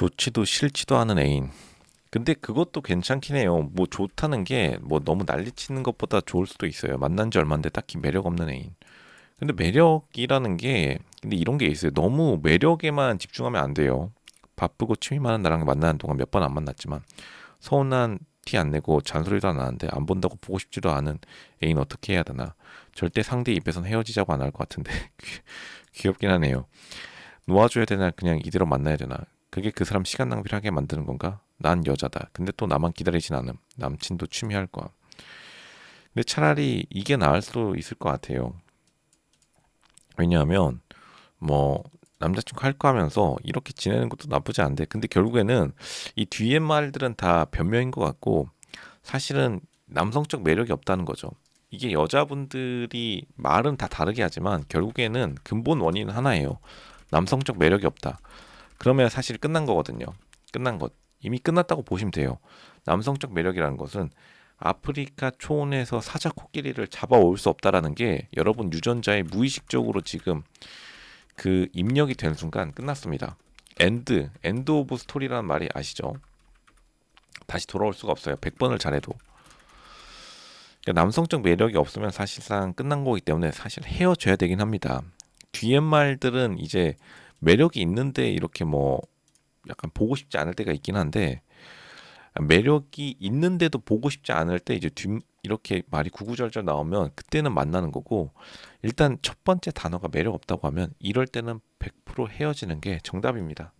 좋지도 싫지도 않은 애인. 근데 그것도 괜찮긴 해요. 뭐 좋다는 게 뭐 너무 난리치는 것보다 좋을 수도 있어요. 만난 지 얼마인데 딱히 매력 없는 애인. 근데 매력이라는 게 근데 이런 게 있어요. 너무 매력에만 집중하면 안 돼요. 바쁘고 취미 많은 나랑 만나는 동안 몇 번 안 만났지만 서운한 티 안 내고 잔소리도 안 하는데 안 본다고 보고 싶지도 않은 애인 어떻게 해야 되나? 절대 상대 입에선 헤어지자고 안 할 것 같은데 귀엽긴 하네요. 놓아줘야 되나 그냥 이대로 만나야 되나? 그게 그 사람 시간 낭비를 하게 만드는 건가? 난 여자다. 근데 또 나만 기다리진 않음. 남친도 취미할 거야. 근데 차라리 이게 나을 수도 있을 것 같아요. 왜냐하면 뭐 남자친구 할 거 하면서 이렇게 지내는 것도 나쁘지 않은데 근데 결국에는 이 뒤에 말들은 다 변명인 것 같고 사실은 남성적 매력이 없다는 거죠. 이게 여자분들이 말은 다 다르게 하지만 결국에는 근본 원인은 하나예요. 남성적 매력이 없다. 그러면 사실 끝난 거거든요. 끝난 것. 이미 끝났다고 보시면 돼요. 남성적 매력이라는 것은 아프리카 초원에서 사자 코끼리를 잡아올 수 없다라는 게 여러분 유전자에 무의식적으로 지금 그 입력이 된 순간 끝났습니다. 엔드, 엔드 오브 스토리라는 말이 아시죠? 다시 돌아올 수가 없어요. 100번을 잘해도. 그러니까 남성적 매력이 없으면 사실상 끝난 거기 때문에 사실 헤어져야 되긴 합니다. 뒤에 말들은 이제 매력이 있는데 이렇게 뭐 약간 보고 싶지 않을 때가 있긴 한데 매력이 있는데도 보고 싶지 않을 때 이제 뒤 이렇게 말이 구구절절 나오면 그때는 만나는 거고 일단 첫 번째 단어가 매력 없다고 하면 이럴 때는 100% 헤어지는 게 정답입니다.